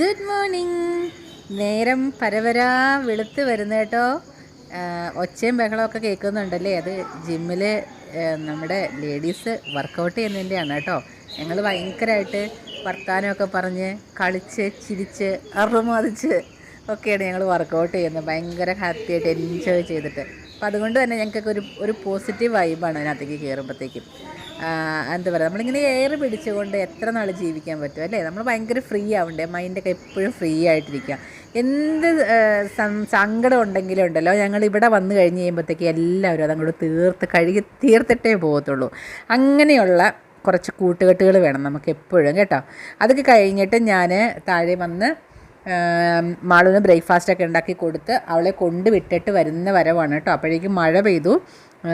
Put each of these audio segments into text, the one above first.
Good morning നേരം പരവരാ വെളുത്ത് വരുന്ന കേട്ടോ. ഒച്ചയും ബഹളമൊക്കെ കേൾക്കുന്നുണ്ടല്ലേ? അത് ജിമ്മിൽ നമ്മുടെ ലേഡീസ് വർക്കൗട്ട് ചെയ്യുന്നതിന്റെയാണ് കേട്ടോ. ഞങ്ങൾ ഭയങ്കരമായിട്ട് വർത്താനമൊക്കെ പറഞ്ഞ് കളിച്ച് ചിരിച്ച് അറുമാതിച്ച് ഒക്കെയാണ് ഞങ്ങൾ വർക്കൗട്ട് ചെയ്യുന്നത്. ഭയങ്കര ഹാപ്പി ആയിട്ട് എൻജോയ് ചെയ്തിട്ട്. അപ്പം അതുകൊണ്ട് തന്നെ ഞങ്ങൾക്കൊക്കെ ഒരു ഒരു പോസിറ്റീവ് വൈബാണ് അതിനകത്തേക്ക് കയറുമ്പോഴത്തേക്കും എന്താ പറയുക നമ്മളിങ്ങനെ എയർ പിടിച്ചുകൊണ്ട് എത്ര നാൾ ജീവിക്കാൻ പറ്റും അല്ലേ? നമ്മൾ ഭയങ്കര ഫ്രീ ആവണ്ടേ? മൈൻഡൊക്കെ എപ്പോഴും ഫ്രീ ആയിട്ടിരിക്കുക. എന്ത് സങ്കടം ഉണ്ടെങ്കിലും ഉണ്ടല്ലോ ഞങ്ങൾ ഇവിടെ വന്നു കഴിഞ്ഞ് കഴിയുമ്പോഴത്തേക്ക് എല്ലാവരും അതങ്ങോട്ട് തീർത്ത് കഴുകി തീർത്തിട്ടേ പോകത്തുള്ളൂ. അങ്ങനെയുള്ള കുറച്ച് കൂട്ടുകെട്ടുകൾ വേണം നമുക്ക് എപ്പോഴും കേട്ടോ. അതൊക്കെ കഴിഞ്ഞിട്ട് ഞാൻ താഴെ വന്ന് മാളുവിന് ബ്രേക്ക്ഫാസ്റ്റൊക്കെ ഉണ്ടാക്കി കൊടുത്ത് അവളെ കൊണ്ട് വിട്ടിട്ട് വരുന്ന വരവാണ് കേട്ടോ. അപ്പോഴേക്കും മഴ പെയ്തു.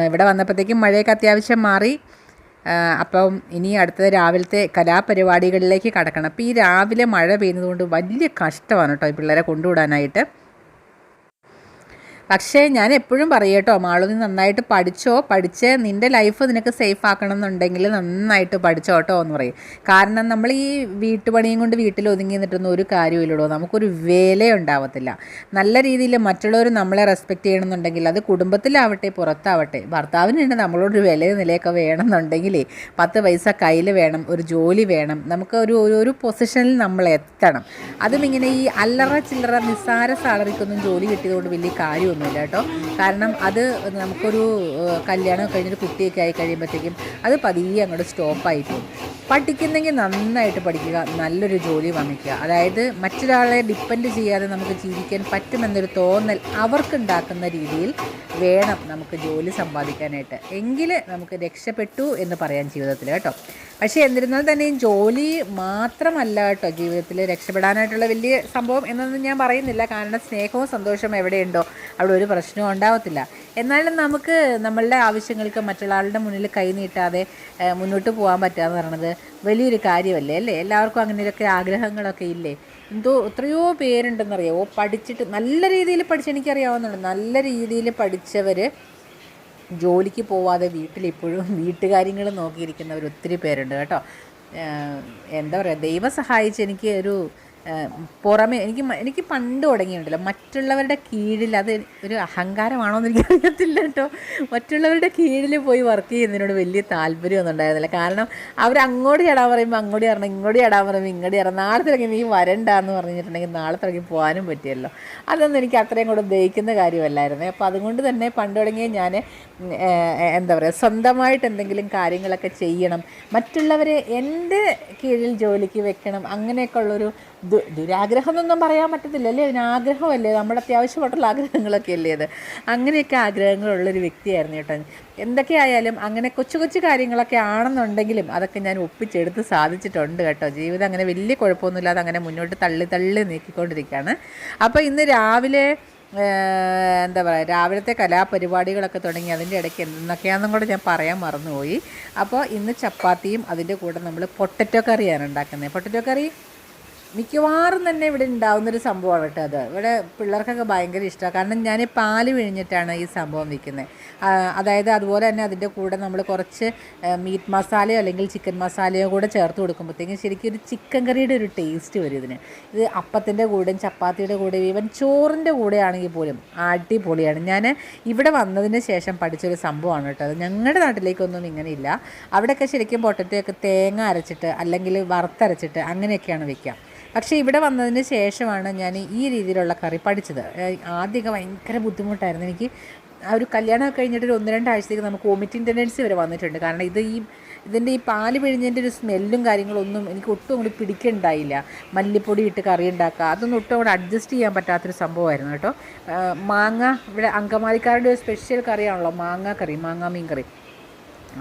ഇവിടെ വന്നപ്പോഴത്തേക്കും മഴയൊക്കെ അത്യാവശ്യം മാറി. അപ്പം ഇനി അടുത്ത രാവിലത്തെ കലാപരിപാടികളിലേക്ക് കടക്കണം. അപ്പോൾ ഈ രാവിലെ മഴ പെയ്യുന്നതുകൊണ്ട് വലിയ കഷ്ടമാണ് കേട്ടോ ഈ പിള്ളേരെ കൊണ്ടുവിടാനായിട്ട്. പക്ഷേ ഞാൻ എപ്പോഴും പറയട്ടോ മാളു നീ നന്നായിട്ട് പഠിച്ചോ പഠിച്ച് നിന്റെ ലൈഫ് നിനക്ക് സേഫ് ആക്കണം എന്നുണ്ടെങ്കിൽ നന്നായിട്ട് പഠിച്ചോ കേട്ടോ എന്ന് പറയും. കാരണം നമ്മൾ ഈ വീട്ടുപണിയും കൊണ്ട് വീട്ടിൽ ഒതുങ്ങി നിന്നിട്ടൊന്നും ഒരു കാര്യമില്ലടോ നമുക്കൊരു വിലയുണ്ടാവത്തില്ല നല്ല രീതിയിൽ മറ്റുള്ളവർ നമ്മളെ റെസ്പെക്റ്റ് ചെയ്യണമെന്നുണ്ടെങ്കിൽ അത് കുടുംബത്തിലാവട്ടെ പുറത്താവട്ടെ ഭർത്താവിനുണ്ട് നമ്മളോടൊരു വില നിലയൊക്കെ വേണമെന്നുണ്ടെങ്കിലേ പത്ത് പൈസ കയ്യിൽ വേണം ഒരു ജോലി വേണം നമുക്ക് ഒരു ഒരു പൊസിഷനിൽ നമ്മൾ എത്തണം അതും ഇങ്ങനെ ഈ അല്ലറ ചില്ലറ നിസ്സാര സാലറിക്കൊന്നും ജോലി കിട്ടിയതുകൊണ്ട് വലിയ കാര്യം ഒന്നുമില്ല കേട്ടോ. കാരണം അത് നമുക്കൊരു കല്യാണം കഴിഞ്ഞൊരു കുട്ടിയൊക്കെ ആയി കഴിയുമ്പോഴത്തേക്കും അത് പതിയെ അങ്ങോട്ട് സ്റ്റോപ്പായി പോകും. പഠിക്കുന്നെങ്കിൽ നന്നായിട്ട് പഠിക്കുക നല്ലൊരു ജോലി വാങ്ങിക്കുക. അതായത് മറ്റൊരാളെ ഡിപ്പെൻഡ് ചെയ്യാതെ നമുക്ക് ജീവിക്കാൻ പറ്റുമെന്നൊരു തോന്നൽ അവർക്കുണ്ടാക്കുന്ന രീതിയിൽ വേണം നമുക്ക് ജോലി സമ്പാദിക്കാനായിട്ട്. എങ്കിൽ നമുക്ക് രക്ഷപ്പെട്ടു എന്ന് പറയാൻ ജീവിതത്തിൽ കേട്ടോ. പക്ഷേ എന്നിരുന്നാൽ തന്നെയും ജോലി മാത്രമല്ല കേട്ടോ ജീവിതത്തിൽ രക്ഷപ്പെടാനായിട്ടുള്ള വലിയ സംഭവം എന്നൊന്നും ഞാൻ പറയുന്നില്ല. കാരണം സ്നേഹവും സന്തോഷവും എവിടെയുണ്ടോ? അവിടെ ഒരു പ്രശ്നവും ഉണ്ടാവത്തില്ല. എന്നാലും നമുക്ക് നമ്മളുടെ ആവശ്യങ്ങൾക്ക് മറ്റുള്ളവരുടെ മുന്നിൽ കൈ നീട്ടാതെ മുന്നോട്ട് പോകാൻ പറ്റുക എന്ന് പറയുന്നത് വലിയൊരു കാര്യമല്ലേ അല്ലേ? എല്ലാവർക്കും അങ്ങനെയൊക്കെ ആഗ്രഹങ്ങളൊക്കെ ഇല്ലേ? എന്തോ എത്രയോ പേരുണ്ടെന്നറിയാമോ പഠിച്ചിട്ട് നല്ല രീതിയിൽ പഠിച്ച് എനിക്കറിയാവുന്നുണ്ട്. നല്ല രീതിയിൽ പഠിച്ചവർ ജോലിക്ക് പോവാതെ വീട്ടിലിപ്പോഴും വീട്ടുകാര്യങ്ങൾ നോക്കിയിരിക്കുന്നവർ ഒത്തിരി പേരുണ്ട് കേട്ടോ. എന്താ പറയുക ദൈവം സഹായിച്ച് എനിക്ക് ഒരു പുറമേ എനിക്ക് എനിക്ക് പണ്ട് തുടങ്ങിയിട്ടുണ്ടല്ലോ. മറ്റുള്ളവരുടെ കീഴിൽ അത് ഒരു അഹങ്കാരമാണോ എന്ന് എനിക്ക് അറിയത്തില്ല കേട്ടോ. മറ്റുള്ളവരുടെ കീഴിൽ പോയി വർക്ക് ചെയ്യുന്നതിനോട് വലിയ താല്പര്യമൊന്നും ഉണ്ടായിരുന്നില്ല. കാരണം അവർ അങ്ങോട്ട് ചടാൻ പറയുമ്പോൾ അങ്ങോട്ട് ഇറങ്ങണം ഇങ്ങോട്ട് ചടാൻ പറയുമ്പോൾ ഇങ്ങോട്ട് ഇറങ്ങണം നാളെ തുടങ്ങി നീ വരണ്ട എന്ന് പറഞ്ഞിട്ടുണ്ടെങ്കിൽ നാളെ തുടങ്ങി പോകാനും പറ്റിയല്ലോ. അതൊന്നും എനിക്ക് അത്രയും കൂടെ ദഹിക്കുന്ന കാര്യമല്ലായിരുന്നു. അപ്പോൾ അതുകൊണ്ട് തന്നെ പണ്ട് തുടങ്ങിയ ഞാൻ എന്താ പറയുക സ്വന്തമായിട്ട് എന്തെങ്കിലും കാര്യങ്ങളൊക്കെ ചെയ്യണം. മറ്റുള്ളവരെ എന്റെ കീഴിൽ ജോലിക്ക് വെക്കണം. അങ്ങനെയൊക്കെ ഉള്ളൊരു ദുരാഗ്രഹം എന്നൊന്നും പറയാൻ പറ്റത്തില്ല അല്ലേ? അതിന് ആഗ്രഹമല്ലേ? നമ്മുടെ അത്യാവശ്യമായിട്ടുള്ള ആഗ്രഹങ്ങളൊക്കെ അല്ലേ അത്? അങ്ങനെയൊക്കെ ആഗ്രഹങ്ങളുള്ളൊരു വ്യക്തിയായിരുന്നു കേട്ടോ എന്തൊക്കെയായാലും അങ്ങനെ കൊച്ചു കൊച്ചു കാര്യങ്ങളൊക്കെ ആണെന്നുണ്ടെങ്കിലും അതൊക്കെ ഞാൻ ഒപ്പിച്ചെടുത്ത് സാധിച്ചിട്ടുണ്ട് കേട്ടോ. ജീവിതം അങ്ങനെ വലിയ കുഴപ്പമൊന്നുമില്ലാതെ അങ്ങനെ മുന്നോട്ട് തള്ളി തള്ളി നീക്കിക്കൊണ്ടിരിക്കുകയാണ്. അപ്പോൾ ഇന്ന് രാവിലെ എന്താ പറയുക രാവിലത്തെ കലാപരിപാടികളൊക്കെ തുടങ്ങി അതിന്റെ ഇടയ്ക്ക് എന്തൊക്കെയാണെന്നും കൂടെ ഞാൻ പറയാൻ മറന്നുപോയി. അപ്പോൾ ഇന്ന് ചപ്പാത്തിയും അതിന്റെ കൂടെ നമ്മൾ പൊട്ടറ്റോ കറിയാണ് ഉണ്ടാക്കുന്നത്. പൊട്ടറ്റോ കറി മിക്കവാറും തന്നെ ഇവിടെ ഉണ്ടാകുന്നൊരു സംഭവമാണ് കേട്ടോ അത്. ഇവിടെ പിള്ളേർക്കൊക്കെ ഭയങ്കര ഇഷ്ടമാണ് കാരണം ഞാൻ പാൽ വിഴിഞ്ഞിട്ടാണ് ഈ സംഭവം വിൽക്കുന്നത് അതായത് അതുപോലെ തന്നെ അതിന്റെ കൂടെ നമ്മൾ കുറച്ച് മീറ്റ് മസാലയോ അല്ലെങ്കിൽ ചിക്കൻ മസാലയോ കൂടെ ചേർത്ത് കൊടുക്കുമ്പോഴത്തേക്കും ശരിക്കും ഒരു ചിക്കൻ കറിയുടെ ഒരു ടേസ്റ്റ് വരും ഇതിന്. ഇത് അപ്പത്തിന്റെ കൂടെയും ചപ്പാത്തിയുടെ കൂടെയും ഈവൻ ചോറിന്റെ കൂടെ ആണെങ്കിൽ പോലും അടിപൊളിയാണ്. ഞാൻ ഇവിടെ വന്നതിന് ശേഷം പഠിച്ചൊരു സംഭവമാണ് കേട്ടോ അത്. ഞങ്ങളുടെ നാട്ടിലേക്കൊന്നും ഇങ്ങനെ ഇല്ല. അവിടെയൊക്കെ ശരിക്കും പൊട്ടറ്റയൊക്കെ തേങ്ങ അരച്ചിട്ട് അല്ലെങ്കിൽ വറുത്തരച്ചിട്ട് അങ്ങനെയൊക്കെയാണ് വെക്കുക. പക്ഷേ ഇവിടെ വന്നതിന് ശേഷമാണ് ഞാൻ ഈ രീതിയിലുള്ള കറി പഠിച്ചത്. ആദ്യമൊക്കെ ഭയങ്കര ബുദ്ധിമുട്ടായിരുന്നു. എനിക്ക് ആ ഒരു കല്യാണം കഴിഞ്ഞിട്ട് ഒരു ഒന്ന് രണ്ടാഴ്ചത്തേക്ക് നമുക്ക് വോമിറ്റിംഗ് ടെൻഡൻസി വരെ വന്നിട്ടുണ്ട്. കാരണം ഇത് ഈ ഇതിന്റെ ഈ പാൽ പിഴിഞ്ഞതിന്റെ ഒരു സ്മെല്ലും കാര്യങ്ങളൊന്നും എനിക്ക് ഒട്ടും അങ്ങോട്ട് പിടിക്കണ്ടായില്ല. മല്ലിപ്പൊടി ഇട്ട് കറി ഉണ്ടാക്കുക. അതൊന്നും ഒട്ടും അവിടെ അഡ്ജസ്റ്റ് ചെയ്യാൻ പറ്റാത്തൊരു സംഭവമായിരുന്നു കേട്ടോ. മാങ്ങ ഇവിടെ അങ്കമാലിക്കാരുടെ ഒരു സ്പെഷ്യൽ കറിയാണല്ലോ മാങ്ങ കറി മാങ്ങ മീൻ കറി.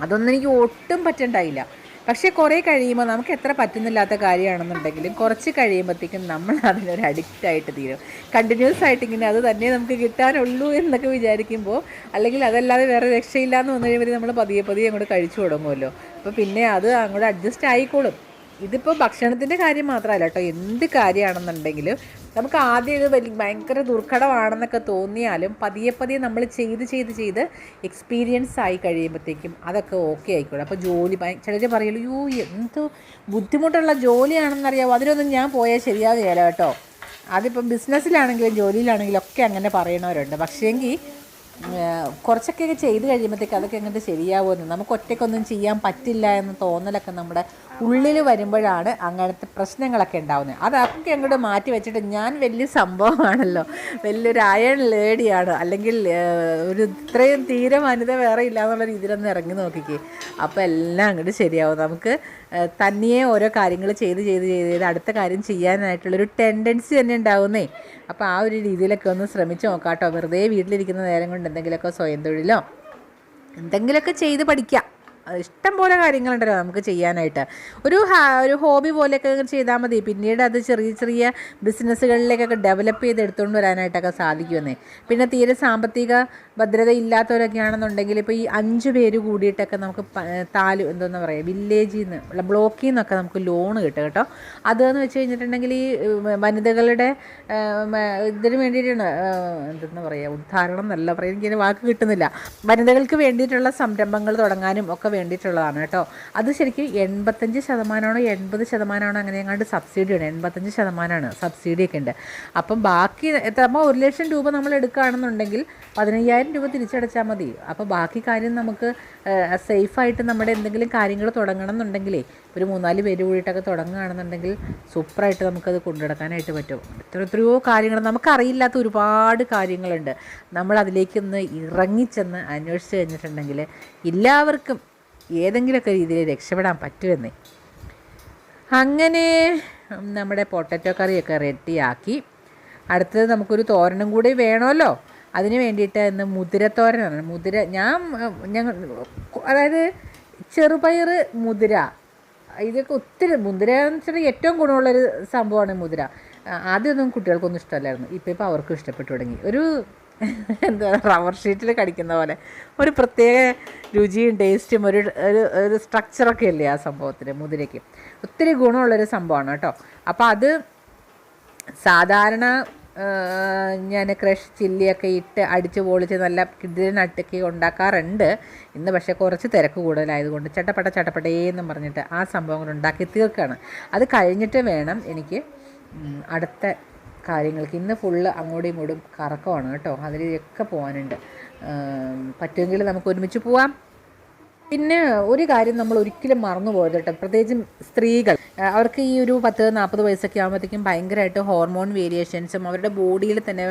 അതൊന്നും എനിക്ക് ഒട്ടും പറ്റണ്ടായില്ല. പക്ഷേ കുറേ കഴിയുമ്പോൾ നമുക്ക് എത്ര പറ്റുന്നില്ലാത്ത കാര്യമാണെന്നുണ്ടെങ്കിലും കുറച്ച് കഴിയുമ്പോഴത്തേക്കും നമ്മൾ അതിനൊരു അഡിക്റ്റ് ആയിട്ട് തീരും. കണ്ടിന്യൂസ് ആയിട്ട് ഇങ്ങനെ അത് തന്നെ നമുക്ക് കിട്ടാനുള്ളൂ എന്നൊക്കെ വിചാരിക്കുമ്പോൾ അല്ലെങ്കിൽ അതല്ലാതെ വേറെ രക്ഷയില്ല എന്ന് വന്നു കഴിയുമ്പോൾ നമ്മൾ പതിയെ പതിയെ അങ്ങോട്ട് കഴിച്ചു തുടങ്ങുമല്ലോ. അപ്പോൾ പിന്നെ അത് അങ്ങോട്ട് അഡ്ജസ്റ്റ് ആയിക്കോളും. ഇതിപ്പോൾ ഭക്ഷണത്തിന്റെ കാര്യം മാത്രമല്ല കേട്ടോ. എന്ത് കാര്യമാണെന്നുണ്ടെങ്കിലും നമുക്ക് ആദ്യം ഇത് വലിയ ഭയങ്കര ദുർഘടമാണെന്നൊക്കെ തോന്നിയാലും പതിയെ പതിയെ നമ്മൾ ചെയ്ത് ചെയ്ത് ചെയ്ത് എക്സ്പീരിയൻസ് ആയി കഴിയുമ്പോഴത്തേക്കും അതൊക്കെ ഓക്കെ ആയിക്കോളും. അപ്പോൾ ജോലി ചിലർ പറയുള്ളൂ യോ എന്ത് ബുദ്ധിമുട്ടുള്ള ജോലിയാണെന്നറിയാമോ അതിനൊന്നും ഞാൻ പോയാൽ ശരിയാവുകയില്ല കേട്ടോ. അതിപ്പം ബിസിനസ്സിലാണെങ്കിലും ജോലിയിലാണെങ്കിലും ഒക്കെ അങ്ങനെ പറയണവരുണ്ട്. പക്ഷേങ്കിൽ കുറച്ചൊക്കെ ചെയ്ത് കഴിയുമ്പോഴത്തേക്ക് അതൊക്കെ എങ്ങനെ ശരിയാവുമെന്ന്. നമുക്ക് ഒറ്റയ്ക്കൊന്നും ചെയ്യാൻ പറ്റില്ല എന്ന് തോന്നലൊക്കെ നമ്മുടെ ഉള്ളിൽ വരുമ്പോഴാണ് അങ്ങനത്തെ പ്രശ്നങ്ങളൊക്കെ ഉണ്ടാവുന്നത്. അതൊക്കെ അങ്ങോട്ട് മാറ്റി വെച്ചിട്ട് ഞാൻ വലിയ സംഭവമാണല്ലോ. വലിയൊരു അയൺ ലേഡിയാണ്. അല്ലെങ്കിൽ ഒരു ഇത്രയും തീരെ വനിത വേറെ ഇല്ല എന്നുള്ള രീതിയിലൊന്ന് ഇറങ്ങി നോക്കിക്കേ. അപ്പോൾ എല്ലാം അങ്ങോട്ട് ശരിയാവും. നമുക്ക് തന്നെയേ ഓരോ കാര്യങ്ങൾ ചെയ്ത് ചെയ്ത് ചെയ്ത് ചെയ്ത് അടുത്ത കാര്യം ചെയ്യാനായിട്ടുള്ളൊരു ടെൻഡൻസി തന്നെ ഉണ്ടാവുന്നേ. അപ്പോൾ ആ ഒരു രീതിയിലൊക്കെ ഒന്ന് ശ്രമിച്ച് നോക്കാം കേട്ടോ വെറുതെ വീട്ടിലിരിക്കുന്ന നേരം കൊണ്ട് എന്തെങ്കിലുമൊക്കെ സ്വയം തൊഴിലോ എന്തെങ്കിലുമൊക്കെ ചെയ്ത് പഠിക്കാം. ഇഷ്ടം പോലെ കാര്യങ്ങളുണ്ടല്ലോ നമുക്ക് ചെയ്യാനായിട്ട്. ഒരു ഒരു ഹോബി പോലെയൊക്കെ ചെയ്താൽ മതി. പിന്നീട് അത് ചെറിയ ചെറിയ ബിസിനസ്സുകളിലേക്കൊക്കെ ഡെവലപ്പ് ചെയ്ത് എടുത്തുകൊണ്ട് വരാനായിട്ടൊക്കെ സാധിക്കുമെന്നേ. പിന്നെ തീരെ സാമ്പത്തിക ഭദ്രത ഇല്ലാത്തവരൊക്കെ ആണെന്നുണ്ടെങ്കിൽ ഇപ്പോൾ ഈ അഞ്ച് പേര് കൂടിയിട്ടൊക്കെ നമുക്ക് താലു എന്തോന്ന് പറയുക വില്ലേജിൽ നിന്ന് ബ്ലോക്കിൽ നിന്നൊക്കെ നമുക്ക് ലോൺ കിട്ടും കേട്ടോ. അതെന്ന് വെച്ച് കഴിഞ്ഞിട്ടുണ്ടെങ്കിൽ ഈ വനിതകളുടെ ഇതിന് വേണ്ടിയിട്ടാണ് എന്തെന്ന് പറയുക ഉദ്ധാരണം എന്നല്ല പറയുക എനിക്ക് വാക്ക് കിട്ടുന്നില്ല. വനിതകൾക്ക് വേണ്ടിയിട്ടുള്ള സംരംഭങ്ങൾ തുടങ്ങാനും ഒക്കെ വേണ്ടിയിട്ടുള്ളതാണ് കേട്ടോ. അത് ശരിക്കും എൺപത്തഞ്ച് ശതമാനമാണോ എൺപത് ശതമാനമാണോ അങ്ങനെ എങ്ങാണ്ട് സബ്സിഡിയാണ് എൺപത്തഞ്ച് ശതമാനമാണ് സബ്സിഡിയൊക്കെ ഉണ്ട്. അപ്പം ബാക്കി എത്രമ്പോൾ ഒരു ലക്ഷം രൂപ നമ്മൾ എടുക്കുകയാണെന്നുണ്ടെങ്കിൽ പതിനയ്യായിരം രൂപ തിരിച്ചടച്ചാൽ മതി. അപ്പോൾ ബാക്കി കാര്യം നമുക്ക് സേഫായിട്ട് നമ്മുടെ എന്തെങ്കിലും കാര്യങ്ങൾ തുടങ്ങണം എന്നുണ്ടെങ്കിലേ ഒരു മൂന്നാൽ പേര് കൂടിയിട്ടൊക്കെ തുടങ്ങുകയാണെന്നുണ്ടെങ്കിൽ സൂപ്പറായിട്ട് നമുക്കത് കൊണ്ടുനടക്കാനായിട്ട് പറ്റും. എത്ര എത്രയോ കാര്യങ്ങൾ നമുക്കറിയില്ലാത്ത ഒരുപാട് കാര്യങ്ങളുണ്ട്. നമ്മൾ അതിലേക്കൊന്ന് ഇറങ്ങിച്ചെന്ന് അന്വേഷിച്ച് കഴിഞ്ഞിട്ടുണ്ടെങ്കിൽ എല്ലാവർക്കും ഏതെങ്കിലുമൊക്കെ രീതിയിൽ രക്ഷപ്പെടാൻ പറ്റുമെന്നേ. അങ്ങനെ നമ്മുടെ പൊട്ടറ്റോ കറിയൊക്കെ റെഡിയാക്കി. അടുത്തത് നമുക്കൊരു തോരനും കൂടി വേണമല്ലോ. അതിന് വേണ്ടിയിട്ട് ഇന്ന് മുതിരത്തോരനാണ്. മുതിര ഞാൻ ഞങ്ങൾ അതായത് ചെറുപയർ മുതിര. ഇതൊക്കെ ഒത്തിരി മുതിര എന്ന് വെച്ചാൽ ഏറ്റവും ഗുണമുള്ളൊരു സംഭവമാണ് മുതിര. ആദ്യമൊന്നും കുട്ടികൾക്കൊന്നും ഇഷ്ടമല്ലായിരുന്നു. ഇപ്പോൾ ഇപ്പോൾ അവർക്കും ഇഷ്ടപ്പെട്ടു തുടങ്ങി. ഒരു എന്താ റബ്ബർ ഷീറ്റിൽ കടിക്കുന്ന പോലെ. ഒരു പ്രത്യേക രുചിയും ടേസ്റ്റും ഒരു ഒരു ഒരു സ്ട്രക്ചറൊക്കെ ഇല്ലേ ആ സംഭവത്തിന് മുതിരയ്ക്ക്. ഒത്തിരി ഗുണമുള്ളൊരു സംഭവമാണ് കേട്ടോ. അപ്പോൾ അത് സാധാരണ ഞാൻ ക്രഷ് ചില്ലിയൊക്കെ ഇട്ട് അടിച്ച് പൊളിച്ച് നല്ല കിടിലനട്ടൊക്കെ ഉണ്ടാക്കാറുണ്ട്. ഇന്ന് പക്ഷേ കുറച്ച് തിരക്ക് കൂടുതലായതുകൊണ്ട് ചട്ടപ്പട്ട ചട്ടപ്പട്ടേന്നും പറഞ്ഞിട്ട് ആ സംഭവങ്ങൾ ഉണ്ടാക്കി തീർക്കുകയാണ് അത് കഴിഞ്ഞിട്ട് വേണം എനിക്ക് അടുത്ത കാര്യങ്ങൾക്ക് ഇന്ന് ഫുള്ള് അങ്ങോട്ടും ഇങ്ങോട്ടും കറക്കമാണ് കേട്ടോ. അതിലൊക്കെ പോകാനുണ്ട്. പറ്റുമെങ്കിൽ നമുക്ക് ഒരുമിച്ച് പോവാം. പിന്നെ ഒരു കാര്യം നമ്മൾ ഒരിക്കലും മറന്നു പോകരുത് കേട്ടോ. പ്രത്യേകിച്ചും സ്ത്രീകൾ. അവർക്ക് ഈ ഒരു പത്ത് നാൽപ്പത് വയസ്സൊക്കെ ആകുമ്പോഴത്തേക്കും ഭയങ്കരമായിട്ട് ഹോർമോൺ വേരിയേഷൻസും അവരുടെ ബോഡിയിൽ തന്നെ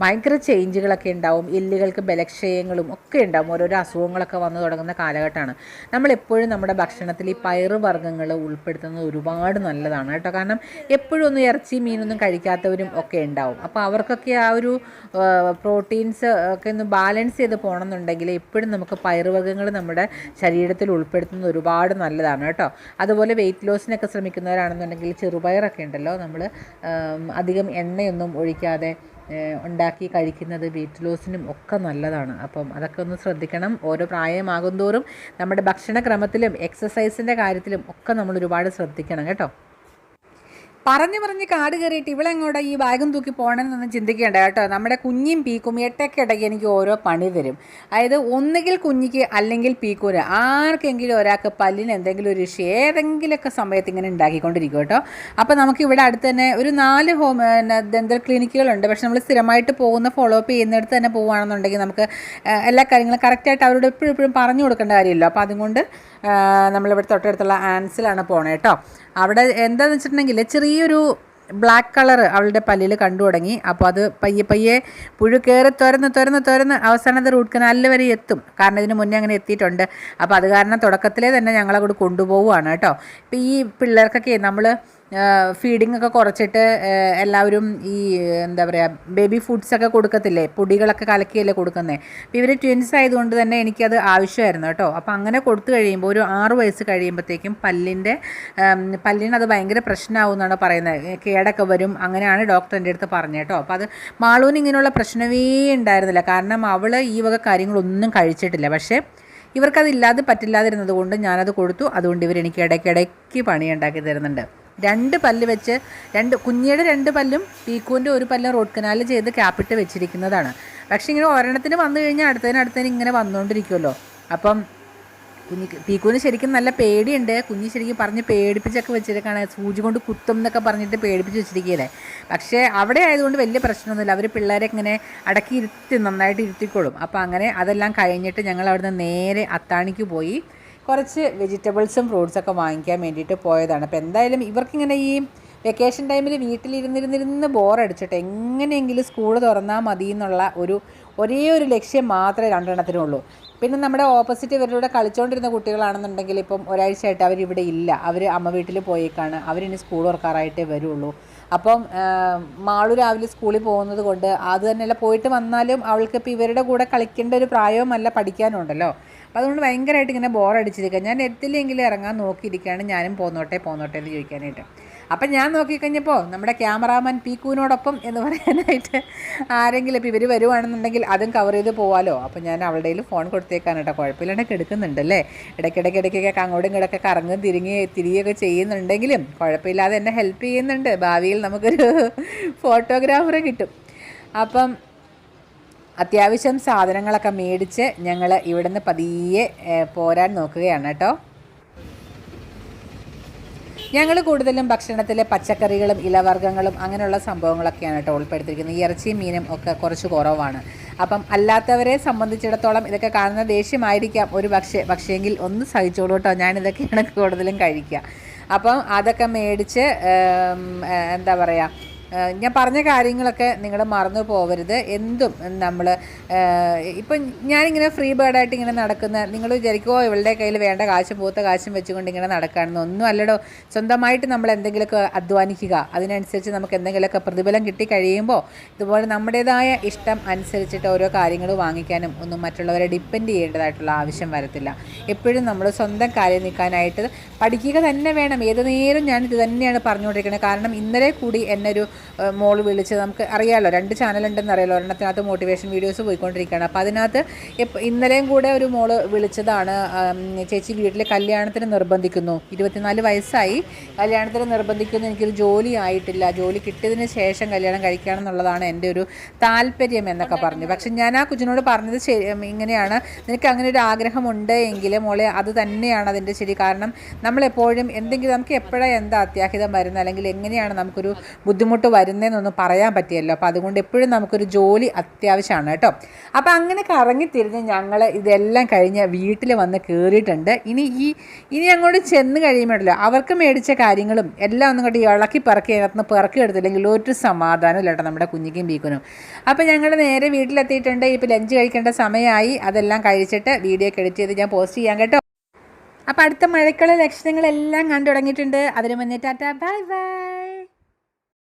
ഭയങ്കര ചേഞ്ചുകളൊക്കെ ഉണ്ടാവും. എല്ലുകൾക്ക് ബലക്ഷയങ്ങളും ഒക്കെ ഉണ്ടാവും. ഓരോരോ അസുഖങ്ങളൊക്കെ വന്നു തുടങ്ങുന്ന കാലഘട്ടമാണ്. നമ്മളെപ്പോഴും നമ്മുടെ ഭക്ഷണത്തിൽ ഈ പയറ് വർഗങ്ങൾ ഉൾപ്പെടുത്തുന്നത് ഒരുപാട് നല്ലതാണ് കേട്ടോ. കാരണം എപ്പോഴും ഒന്നും ഇറച്ചി മീനൊന്നും കഴിക്കാത്തവരും ഒക്കെ ഉണ്ടാവും. അപ്പോൾ അവർക്കൊക്കെ ആ ഒരു പ്രോട്ടീൻസ് ഒക്കെ ഒന്ന് ബാലൻസ് ചെയ്ത് പോകണമെന്നുണ്ടെങ്കിൽ എപ്പോഴും നമുക്ക് പയറുവർഗങ്ങൾ നമ്മുടെ ശരീരത്തിൽ ഉൾപ്പെടുത്തുന്നത് ഒരുപാട് നല്ലതാണ് കേട്ടോ. അതുപോലെ വെയിറ്റ് ലോസിനൊക്കെ ശ്രമിക്കുന്നവരാണെന്നുണ്ടെങ്കിൽ ചെറുപയറൊക്കെ ഉണ്ടല്ലോ. നമ്മൾ അധികം എണ്ണയൊന്നും ഒഴിക്കാതെ ഉണ്ടാക്കി കഴിക്കുന്നത് വെയിറ്റ് ലോസിനും ഒക്കെ നല്ലതാണ്. അപ്പം അതൊക്കെ ഒന്ന് ശ്രദ്ധിക്കണം. ഓരോ പ്രായമാകും തോറും നമ്മുടെ ഭക്ഷണക്രമത്തിലും എക്സസൈസിന്റെ കാര്യത്തിലും ഒക്കെ നമ്മൾ ഒരുപാട് ശ്രദ്ധിക്കണം കേട്ടോ. പറഞ്ഞു പറഞ്ഞ് കാട് കയറിയിട്ട് ഇവളെങ്ങോട്ടാ ഈ ബാഗും തൂക്കി പോകണമെന്നൊന്നും ചിന്തിക്കേണ്ട കേട്ടോ. നമ്മുടെ കുഞ്ഞും പീക്കും എട്ടക്കിടയ്ക്ക് എനിക്ക് ഓരോ പണി തരും. അതായത് ഒന്നുകിൽ കുഞ്ഞിക്ക് അല്ലെങ്കിൽ പീക്കൂന് ആർക്കെങ്കിലും ഒരാൾക്ക് പല്ലിന് എന്തെങ്കിലും ഒരു ഇഷ്യൂ ഏതെങ്കിലുമൊക്കെ സമയത്ത് ഇങ്ങനെ ഉണ്ടാക്കിക്കൊണ്ടിരിക്കും കേട്ടോ. അപ്പോൾ നമുക്ക് ഇവിടെ അടുത്ത് തന്നെ ഒരു നാല് ഹോം ദന്തൽ ക്ലിനിക്കുകളുണ്ട്. പക്ഷെ നമ്മൾ സ്ഥിരമായിട്ട് പോകുന്ന ഫോളോ അപ്പ് ചെയ്യുന്നിടത്ത് തന്നെ പോവുകയാണെന്നുണ്ടെങ്കിൽ നമുക്ക് എല്ലാ കാര്യങ്ങളും കറക്റ്റായിട്ട് അവരോട് എപ്പോഴും എപ്പോഴും പറഞ്ഞു കൊടുക്കേണ്ട കാര്യമില്ല. അപ്പോൾ അതുകൊണ്ട് നമ്മളിവിടെ തൊട്ടടുത്തുള്ള ആൻസിലാണ് പോണേ കേട്ടോ. അവിടെ എന്താണെന്ന് വെച്ചിട്ടുണ്ടെങ്കിൽ ചെറിയൊരു ബ്ലാക്ക് കളർ അവളുടെ പല്ലിൽ കണ്ടു തുടങ്ങി. അപ്പോൾ അത് പയ്യെ പയ്യെ പുഴു കയറി തുരന്ന് തുരന്ന് തുരന്ന് അവസാനം അത് റൂട്ട് കനാലിൽ വരെ എത്തും. കാരണം ഇതിന് മുന്നേ അങ്ങനെ എത്തിയിട്ടുണ്ട്. അപ്പോൾ അത് കാരണം തുടക്കത്തിലേ തന്നെ ഞങ്ങളങ്ങോട്ട് കൊണ്ടുപോവുകയാണ് കേട്ടോ. ഇപ്പോൾ ഈ പിള്ളേർക്കൊക്കെ നമ്മൾ ഫീഡിംഗ് ഒക്കെ കുറച്ചിട്ട് എല്ലാവരും ഈ എന്താ പറയുക ബേബി ഫുഡ്സൊക്കെ കൊടുക്കത്തില്ലേ? പൊടികളൊക്കെ കലക്കിയല്ലേ കൊടുക്കുന്നത് അപ്പോൾ ഇവർ ട്വിൻസ് ആയതുകൊണ്ട് തന്നെ എനിക്കത് ആവശ്യമായിരുന്നു കേട്ടോ. അപ്പോൾ അങ്ങനെ കൊടുത്തു കഴിയുമ്പോൾ ഒരു ആറ് വയസ്സ് കഴിയുമ്പോഴത്തേക്കും പല്ലിന്റെ പല്ലിന് ഭയങ്കര പ്രശ്നമാവും എന്നാണ് പറയുന്നത്. കേടൊക്കെ വരും അങ്ങനെയാണ് ഡോക്ടർ എന്റെ അടുത്ത് പറഞ്ഞത് കേട്ടോ. അപ്പോൾ അത് മാളൂന് ഇങ്ങനെയുള്ള പ്രശ്നമേ ഉണ്ടായിരുന്നില്ല. കാരണം അവൾ ഈ വക കാര്യങ്ങളൊന്നും കഴിച്ചിട്ടില്ല. പക്ഷേ ഇവർക്കതില്ലാതെ പറ്റില്ലാതിരുന്നത് കൊണ്ട് ഞാനത് കൊടുത്തു. അതുകൊണ്ട് ഇവരെനിക്ക് ഇടയ്ക്കിടയ്ക്ക് പണി ഉണ്ടാക്കി തരുന്നുണ്ട്. രണ്ട് പല്ല് വെച്ച് രണ്ട് കുഞ്ഞിയുടെ രണ്ട് പല്ലും പീക്കൂന്റെ ഒരു പല്ലും റോഡ് കനാൽ ചെയ്ത് ക്യാപ്പിട്ട് വെച്ചിരിക്കുന്നതാണ്. പക്ഷേ ഇങ്ങനെ ഒരെണ്ണത്തിന് വന്നു കഴിഞ്ഞാൽ അടുത്തതിന് അടുത്തതിന് ഇങ്ങനെ വന്നുകൊണ്ടിരിക്കുമല്ലോ അപ്പം കുഞ്ഞി പീക്കുവിന് ശരിക്കും നല്ല പേടിയുണ്ട്. കുഞ്ഞി ശരിക്കും പറഞ്ഞ് പേടിപ്പിച്ചൊക്കെ വെച്ചിരിക്കുകയാണ് സൂചി കൊണ്ട് കുത്തും എന്നൊക്കെ പറഞ്ഞിട്ട് പേടിപ്പിച്ച് വെച്ചിരിക്കുകയല്ലേ. പക്ഷേ അവിടെ ആയതുകൊണ്ട് വലിയ പ്രശ്നമൊന്നുമില്ല. അവർ പിള്ളേരെ ഇങ്ങനെ അടക്കി ഇരുത്തി നന്നായിട്ട് ഇരുത്തിക്കൊള്ളും അപ്പോൾ അങ്ങനെ അതെല്ലാം കഴിഞ്ഞിട്ട് ഞങ്ങൾ അവിടുന്ന് നേരെ അത്താണിക്ക് പോയി. കുറച്ച് വെജിറ്റബിൾസും ഫ്രൂട്ട്സൊക്കെ വാങ്ങിക്കാൻ വേണ്ടിയിട്ട് പോയതാണ്. അപ്പോൾ എന്തായാലും ഇവർക്കിങ്ങനെ ഈ വെക്കേഷൻ ടൈമിൽ വീട്ടിലിരുന്നിരുന്നിരുന്ന് ബോറടിച്ചിട്ട് എങ്ങനെയെങ്കിലും സ്കൂൾ തുറന്നാൽ മതി എന്നുള്ള ഒരു ഒരേ ഒരു ലക്ഷ്യം മാത്രമേ രണ്ടെണ്ണത്തിനുള്ളൂ പിന്നെ നമ്മുടെ ഓപ്പോസിറ്റ് ഇവരുടെ കളിച്ചുകൊണ്ടിരുന്ന കുട്ടികളാണെന്നുണ്ടെങ്കിൽ ഇപ്പം ഒരാഴ്ചയായിട്ട് അവരിവിടെ ഇല്ല. അവർ അമ്മ വീട്ടിൽ പോയേക്കാണ്. അവരിനി സ്കൂൾ തുറക്കാറായിട്ടേ വരുള്ളൂ. അപ്പം മാളു രാവിലെ സ്കൂളിൽ പോകുന്നത് കൊണ്ട് അത് തന്നെയല്ല പോയിട്ട് വന്നാലും അവൾക്ക് ഇപ്പോൾ ഇവരുടെ കൂടെ കളിക്കേണ്ട ഒരു പ്രായവുമല്ല പഠിക്കാനും ഉണ്ടല്ലോ അപ്പോൾ അതുകൊണ്ട് ഭയങ്കരമായിട്ട് ഇങ്ങനെ ബോറടിച്ചിരിക്കുക ഞാൻ എത്തില്ലെങ്കിലും ഇറങ്ങാൻ നോക്കിയിരിക്കുകയാണ്. ഞാനും പോന്നോട്ടെ പോന്നോട്ടെ എന്ന് ചോദിക്കാനായിട്ട്. അപ്പം ഞാൻ നോക്കിക്കഴിഞ്ഞപ്പോൾ നമ്മുടെ ക്യാമറാമാൻ പീക്കുവിനോടൊപ്പം എന്ന് പറയാനായിട്ട് ആരെങ്കിലും ഇപ്പോൾ ഇവർ വരുവാണെന്നുണ്ടെങ്കിൽ അതും കവർ ചെയ്ത് പോവാലോ? അപ്പം ഞാൻ അവളുടെ ഫോൺ കൊടുത്തേക്കാണ് കേട്ടോ. കുഴപ്പമില്ലാണ്ടൊക്കെ എടുക്കുന്നുണ്ടല്ലേ ഇടയ്ക്കിടയ്ക്ക് ഇടയ്ക്കൊക്കെ അങ്ങോട്ടും ഇടയ്ക്കൊക്കെ കറങ്ങും തിരിഞ്ഞ് തിരികെയൊക്കെ ചെയ്യുന്നുണ്ടെങ്കിലും കുഴപ്പമില്ലാതെ എന്നെ ഹെൽപ്പ് ചെയ്യുന്നുണ്ട്. ഭാവിയിൽ നമുക്കൊരു ഫോട്ടോഗ്രാഫറെ കിട്ടും. അപ്പം അത്യാവശ്യം സാധനങ്ങളൊക്കെ മേടിച്ച് ഞങ്ങൾ ഇവിടുന്ന് പതിയെ പോരാൻ നോക്കുകയാണ് കേട്ടോ. ഞങ്ങൾ കൂടുതലും ഭക്ഷണത്തിൽ പച്ചക്കറികളും ഇലവർഗങ്ങളും അങ്ങനെയുള്ള സംഭവങ്ങളൊക്കെയാണ് കേട്ടോ ഉൾപ്പെടുത്തിയിരിക്കുന്നത്. ഇറച്ചിയും മീനും ഒക്കെ കുറച്ച് കുറവാണ്. അപ്പം അല്ലാത്തവരെ സംബന്ധിച്ചിടത്തോളം ഇതൊക്കെ കാണുന്ന ദേഷ്യമായിരിക്കാം. ഒരു പക്ഷേ പക്ഷേങ്കിൽ ഒന്ന് സഹിച്ചോളൂ കേട്ടോ. ഞാനിതൊക്കെയാണ് കൂടുതലും കഴിക്കുക. അപ്പം അതൊക്കെ മേടിച്ച് എന്താ പറയുക ഞാൻ പറഞ്ഞ കാര്യങ്ങളൊക്കെ നിങ്ങൾ മറന്നു പോകരുത് എന്തും നമ്മൾ ഇപ്പം ഞാനിങ്ങനെ ഫ്രീ ബേർഡായിട്ട് ഇങ്ങനെ നടക്കുന്ന നിങ്ങൾ വിചാരിക്കുമോ ഇവളുടെ കയ്യിൽ വേണ്ട കാശും പൂത്ത കാശും വെച്ചുകൊണ്ട് ഇങ്ങനെ നടക്കുകയാണെന്ന് ഒന്നും അല്ലടോ. സ്വന്തമായിട്ട് നമ്മൾ എന്തെങ്കിലുമൊക്കെ അധ്വാനിക്കുക. അതിനനുസരിച്ച് നമുക്ക് എന്തെങ്കിലുമൊക്കെ പ്രതിഫലം കിട്ടി കഴിയുമ്പോൾ ഇതുപോലെ നമ്മുടേതായ ഇഷ്ടം അനുസരിച്ചിട്ട് ഓരോ കാര്യങ്ങൾ വാങ്ങിക്കാനും ഒന്നും മറ്റുള്ളവരെ ഡിപ്പെൻഡ് ചെയ്യേണ്ടതായിട്ടുള്ള ആവശ്യം വരത്തില്ല. എപ്പോഴും നമ്മൾ സ്വന്തം കാര്യം നിൽക്കാനായിട്ട് പഠിക്കുക തന്നെ വേണം. ഏത് നേരം ഞാൻ ഇത് തന്നെയാണ് പറഞ്ഞുകൊണ്ടിരിക്കുന്നത്. കാരണം ഇന്നലെ കൂടി എന്നെ ഒരു ഏഹ്, മോൾ വിളിച്ച് നമുക്ക് അറിയാമല്ലോ രണ്ട് ചാനലുണ്ടെന്ന് അറിയാലോ. ഒരെണ്ണത്തിനകത്ത് മോട്ടിവേഷൻ വീഡിയോസ് പോയിക്കൊണ്ടിരിക്കുകയാണ്. അപ്പോൾ അതിനകത്ത് ഇന്നലെയും കൂടെ ഒരു മോൾ വിളിച്ചതാണ് ചേച്ചി വീട്ടിലെ കല്യാണത്തിന് നിർബന്ധിക്കുന്നു. ഇരുപത്തിനാല് വയസ്സായി. കല്യാണത്തിന് നിർബന്ധിക്കുന്നു. എനിക്കൊരു ജോലി ആയിട്ടില്ല. ജോലി കിട്ടിയതിന് ശേഷം കല്യാണം കഴിക്കണം എന്നുള്ളതാണ് എന്റെ ഒരു താല്പര്യം എന്നൊക്കെ പറഞ്ഞു. പക്ഷെ ഞാൻ ആ കുഞ്ഞിനോട് പറഞ്ഞത് ശരി ഇങ്ങനെയാണ്. നിനക്ക് അങ്ങനെ ഒരു ആഗ്രഹമുണ്ട് എങ്കിൽ മോളെ അത് തന്നെയാണ് അതിന്റെ ശരി. കാരണം നമ്മളെപ്പോഴും എന്തെങ്കിലും നമുക്ക് എപ്പോഴാണ് എന്താ അത്യാഹിതം വരുന്നത്? അല്ലെങ്കിൽ എങ്ങനെയാണ് നമുക്കൊരു ബുദ്ധിമുട്ട് വരുന്നതെന്നൊന്നും പറയാൻ പറ്റിയല്ലോ. അപ്പോൾ അതുകൊണ്ട് എപ്പോഴും നമുക്കൊരു ജോലി അത്യാവശ്യമാണ് കേട്ടോ. അപ്പോൾ അങ്ങനെ കറങ്ങി തിരിഞ്ഞ് ഞങ്ങൾ ഇതെല്ലാം കഴിഞ്ഞ് വീട്ടിൽ വന്ന് കയറിയിട്ടുണ്ട് ഇനി ഈ ഇനി അങ്ങോട്ട് ചെന്ന് കഴിയുമ്പോഴല്ലോ അവർക്ക് മേടിച്ച കാര്യങ്ങളും എല്ലാം ഒന്നും കൂടി ഇളക്കി പറക്കി അതിനകത്ത് പിറക്കി എടുത്തില്ലെങ്കിൽ ഒരു സമാധാനം ഇല്ല കേട്ടോ നമ്മുടെ കുഞ്ഞിക്കും ബീക്കുനും. അപ്പോൾ ഞങ്ങൾ നേരെ വീട്ടിലെത്തിയിട്ടുണ്ട്. ഇപ്പോൾ ലഞ്ച് കഴിക്കേണ്ട സമയമായി. അതെല്ലാം കഴിച്ചിട്ട് വീഡിയോ ഒക്കെ എഡിറ്റ് ചെയ്ത് ഞാൻ പോസ്റ്റ് ചെയ്യാം കേട്ടോ. അപ്പോൾ അടുത്ത മഴയ്ക്കുള്ള ലക്ഷണങ്ങളെല്ലാം കണ്ടു തുടങ്ങിയിട്ടുണ്ട്. അതിന് മുന്നേ ബൈ ബൈ.